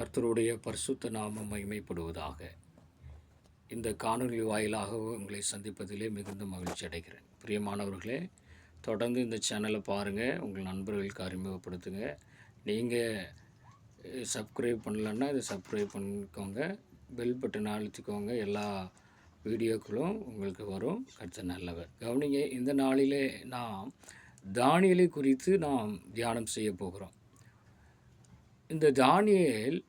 கர்த்தருடைய பரிசுத்த நாமம் மகிமைப்படுவதாக. இந்த காணொலி வாயிலாக உங்களை சந்திப்பதிலே மிகுந்த மகிழ்ச்சி அடைகிறேன். பிரியமானவர்களே தொடர்ந்து இந்த சேனலை பாருங்கள் உங்கள் நண்பர்களுக்கு அறிமுகப்படுத்துங்க. நீங்கள் சப்ஸ்கிரைப் பண்ணலன்னா இதை சப்ஸ்கிரைப் பண்ணிக்கோங்க. பெல் பட்டன் அழுத்திக்கோங்க. எல்லா வீடியோக்களும் உங்களுக்கு வரும். கர்த்தர் நல்லவர். கவனிங்க இந்த நாளிலே நாம் தானியலை குறித்து நாம் தியானம் செய்ய போகிறோம். இந்த தானியல்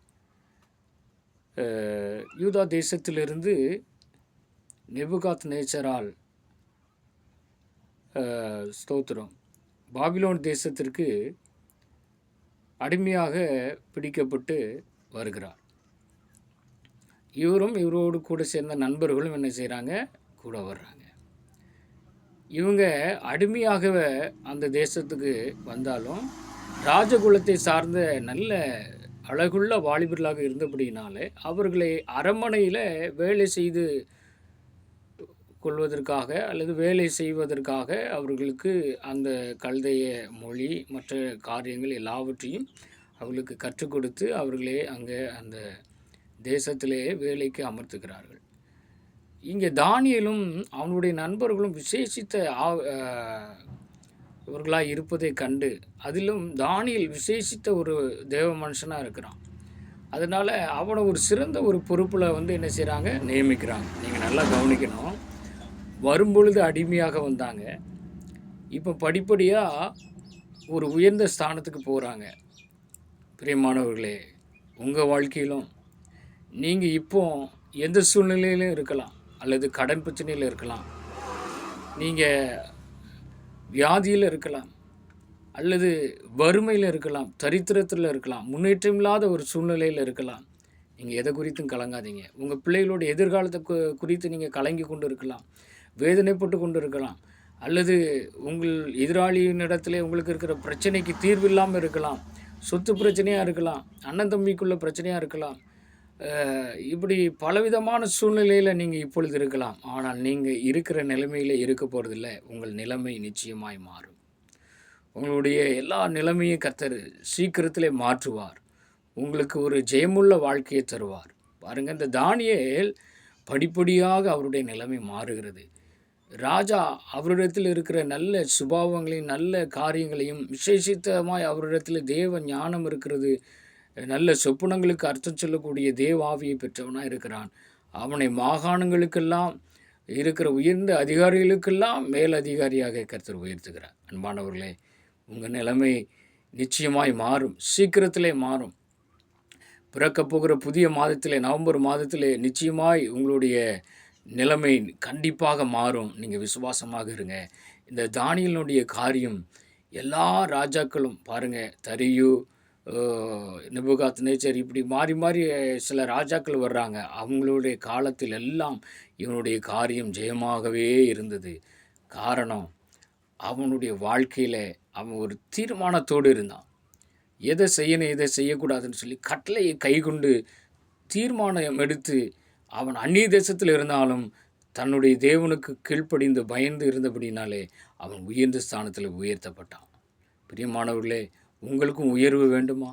யூதா தேசத்திலிருந்து நெபுகாத் நேச்சரால் ஸ்தோத்திரம். பாபிலோன் தேசத்திற்கு அடிமையாக பிடிக்கப்பட்டு வருகிறார். இவரும் இவரோடு கூட சேர்ந்த நண்பர்களும் என்ன செய்கிறாங்க கூட வர்றாங்க. இவங்க அடிமையாகவே அந்த தேசத்துக்கு வந்தாலும் ராஜகுலத்தை சார்ந்த நல்ல அழகுள்ள வாலிபர்களாக இருந்தபடியினாலே அவர்களை அரண்மனையில் வேலை செய்து கொள்வதற்காக அல்லது வேலை செய்வதற்காக அவர்களுக்கு அந்த கழுதைய மொழி மற்ற காரியங்கள் எல்லாவற்றையும் அவர்களுக்கு கற்றுக் கொடுத்து அவர்களே அங்கே அந்த தேசத்திலேயே வேலைக்கு அமர்த்துகிறார்கள். இங்கே தானியலும் அவனுடைய நண்பர்களும் விசேஷித்த ஆ- இவர்களாக இருப்பதை கண்டு அதிலும் தானியல் விசேஷித்த ஒரு தேவ மனுஷனாக இருக்கிறான். அதனால் அவனை ஒரு சிறந்த ஒரு பொறுப்பில் வந்து என்ன செய்கிறாங்க நியமிக்கிறாங்க. நீங்கள் நல்லா கவனிக்கணும். வரும்பொழுது அடிமையாக வந்தாங்க. இப்போ படிப்படியாக ஒரு உயர்ந்த ஸ்தானத்துக்கு போகிறாங்க பிரியமானவர்களே உங்கள் வாழ்க்கையிலும் நீங்கள் இப்போ எந்த சூழ்நிலையிலும் இருக்கலாம். அல்லது கடன் பிரச்சனையில் இருக்கலாம். நீங்கள் வியாதியில் இருக்கலாம் அல்லது வறுமையில் இருக்கலாம் தரித்திரத்தில் இருக்கலாம் முன்னேற்றம் இல்லாத ஒரு சூழ்நிலையில் இருக்கலாம். நீங்கள் எதை குறித்தும் கலங்காதீங்க. உங்கள் பிள்ளைகளோட எதிர்காலத்தை கு- குறித்து நீங்கள் கலங்கி கொண்டு இருக்கலாம் வேதனைப்பட்டு கொண்டு இருக்கலாம் அல்லது உங்கள் எதிராளியினிடத்திலே உங்களுக்கு இருக்கிற பிரச்சனைக்கு தீர்வு இல்லாமல் இருக்கலாம் சொத்து பிரச்சனையாக இருக்கலாம் அண்ணன் தம்பிக்குள்ள பிரச்சனையாக இருக்கலாம் இப்படி பலவிதமான சூழ்நிலையில் நீங்கள் இப்பொழுது இருக்கலாம். ஆனால் நீங்கள் இருக்கிற நிலைமையில் இருக்க போகிறதில்ல உங்கள் நிலைமை நிச்சயமாய் மாறும். உங்களுடைய எல்லா நிலைமையும் கத்தர் சீக்கிரத்திலே மாற்றுவார். உங்களுக்கு ஒரு ஜெயமுள்ள வாழ்க்கையை தருவார். பாருங்கள் இந்த தானியல் படிப்படியாக அவருடைய நிலைமை மாறுகிறது. ராஜா அவரிடத்தில் இருக்கிற நல்ல சுபாவங்களையும் நல்ல காரியங்களையும் விசேஷித்தமாய் அவரிடத்தில் தேவ ஞானம் இருக்கிறது. நல்ல சொப்புனங்களுக்கு அர்த்தம் சொல்லக்கூடிய தேவாவியை பெற்றவனாக இருக்கிறான். அவனை மாகாணங்களுக்கெல்லாம் இருக்கிற உயர்ந்த அதிகாரிகளுக்கெல்லாம் மேல் அதிகாரியாக கருத்தர் உயர்த்துகிறார். அன்பானவர்களே உங்கள் நிலைமை நிச்சயமாய் மாறும். சீக்கிரத்திலே மாறும். பிறக்கப் போகிற புதிய மாதத்திலே நவம்பர் மாதத்திலே நிச்சயமாய் உங்களுடைய நிலைமை கண்டிப்பாக மாறும். நீங்கள் விசுவாசமாக இருங்க. இந்த தானியலினுடைய காரியம் எல்லா ராஜாக்களும் பாருங்கள் தரியு நிபுகாத் நேச்சர் இப்படி மாறி மாறி சில ராஜாக்கள் வர்றாங்க. அவங்களுடைய காலத்தில் எல்லாம் இவனுடைய காரியம் ஜெயமாகவே இருந்தது. காரணம் அவனுடைய வாழ்க்கையில் அவன் ஒரு தீர்மானத்தோடு இருந்தான். எதை செய்யணும் எதை செய்யக்கூடாதுன்னு சொல்லி கட்டளையை கைகொண்டு தீர்மானம் எடுத்து அவன் அந்நிய தேசத்தில் இருந்தாலும் தன்னுடைய தேவனுக்கு கீழ்ப்படிந்து பயந்து இருந்தபடினாலே அவன் உயர்ந்த ஸ்தானத்தில் உயர்த்தப்பட்டான். பிரியமானவர்களே உங்களுக்கும் உயர்வு வேண்டுமா?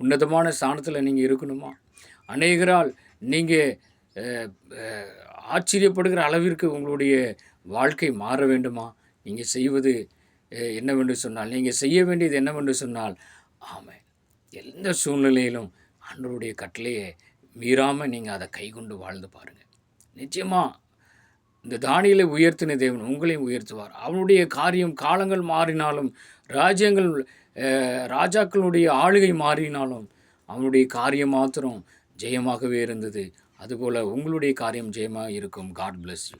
உன்னதமான ஸ்தானத்தில் நீங்கள் இருக்கணுமா? அநேகரால் நீங்கள் ஆச்சரியப்படுகிற அளவிற்கு உங்களுடைய வாழ்க்கை மாற வேண்டுமா? நீங்கள் செய்வது என்னவென்று சொன்னால் நீங்கள் செய்ய வேண்டியது என்னவென்று சொன்னால் ஆமை எந்த சூழ்நிலையிலும் ஆண்டவருடைய கட்டளையை மீறாமல் நீங்கள் அதை கைகொண்டு வாழ்ந்து பாருங்கள் நிச்சயமாக இந்த தானியலை உயர்த்தின தேவன் உங்களையும் உயர்த்துவார். அவனுடைய காரியம் காலங்கள் மாறினாலும் ராஜ்யங்கள் ராஜாக்களுடைய ஆளுகை மாறினாலும் அவனுடைய காரியம் மாத்திரம் ஜெயமாகவே இருந்தது. அதுபோல் உங்களுடைய காரியம் ஜெயமாக இருக்கும். God bless you